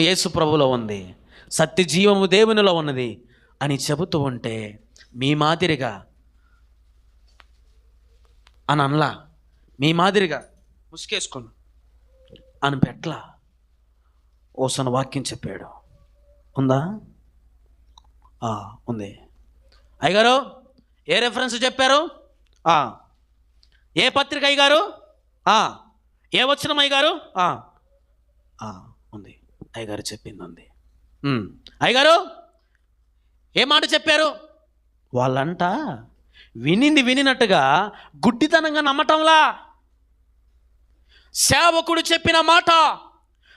యేసు ప్రభులో ఉంది. సత్య జీవము దేవునిలో ఉన్నది అని చెబుతూ ఉంటే మీ మాదిరిగా అని అనలా. మీ మాదిరిగా ముసుకేసుకోండి అని పెట్ల ఓసన వాక్యం చెప్పాడు. ఉందా? ఉంది. అయ్యగారు ఏ రెఫరెన్స్ చెప్పారు. ఏ పత్రిక అయ్యగారు. ఏ వచ్చిన అయ్యగారు? అయ్యగారు చెప్పింది ఉంది. అయ్యగారు ఏ మాట చెప్పారు? వాళ్ళంట వినింది వినినట్టుగా గుడ్డితనంగా నమ్మటంలా. సేవకుడు చెప్పిన మాట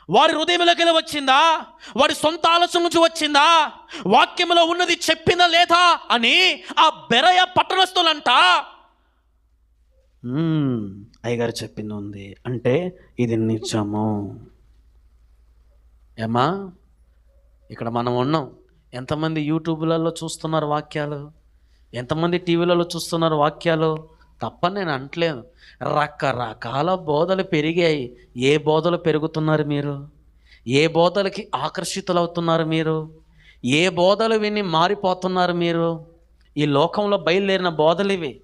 వారి హృదయంలోకి వచ్చిందా? వారి సొంత ఆలోచన నుంచి వచ్చిందా? వాక్యంలో ఉన్నది చెప్పిందా లేదా అని ఆ బెరయ పట్టణస్తులంట "మ్మ్, అయ్యగారు చెప్పింది ఉంది. అంటే ఇది నిజము. ఏమా? ఇక్కడ మనం ఉన్నాం. ఎంతమంది యూట్యూబ్లలో చూస్తున్నారు వాక్యాలు? ఎంతమంది టీవీలలో చూస్తున్నారు వాక్యాలు? తప్పని నేను అంటలేను రకరకాల బోధలు పెరిగాయి. ఏ బోధలు పెరుగుతున్నారు మీరు? ఏ బోధలకి ఆకర్షితులవుతున్నారు మీరు? ఏ బోధలు విని మారిపోతున్నారు మీరు? ఈ లోకంలో బయలుదేరిన బోధలు ఇవి.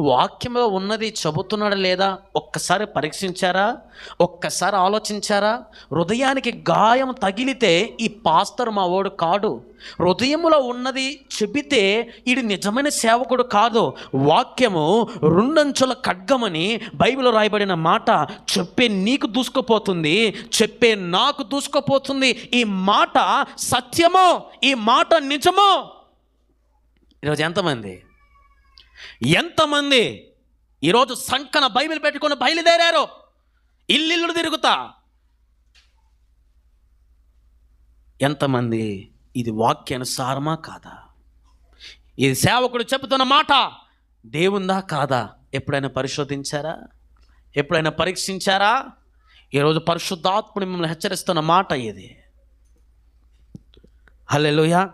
వాక్యంలో ఉన్నది చెబుతున్నాడా లేదా? ఒక్కసారి పరీక్షించారా? ఒక్కసారి ఆలోచించారా? హృదయానికి గాయం తగిలితే ఈ పాస్తర్ మా ఓడు కాడు. హృదయంలో ఉన్నది చెబితే ఇది నిజమైన సేవకుడు కాదు. వాక్యము రెండంచుల ఖడ్గమని బైబిల్లో రాయబడిన మాట చెప్పే నీకు దూసుకుపోతుంది చెప్పే నాకు దూసుకుపోతుంది. ఈ మాట సత్యమో? ఈ మాట నిజమో? ఈరోజు ఎంతమంది? ఎంతమంది ఈరోజు సంకన బైబిల్ పెట్టుకుని బయలుదేరారు? ఇల్లిల్లు తిరుగుతా. ఎంతమంది ఇది వాక్యానుసారమా కాదా? ఇది సేవకుడు చెబుతున్న మాట దేవుందా కాదా? ఎప్పుడైనా పరిశోధించారా? ఎప్పుడైనా పరీక్షించారా? ఈరోజు పరిశుద్ధాత్ముడు మిమ్మల్ని హెచ్చరిస్తున్న మాట ఇది హలో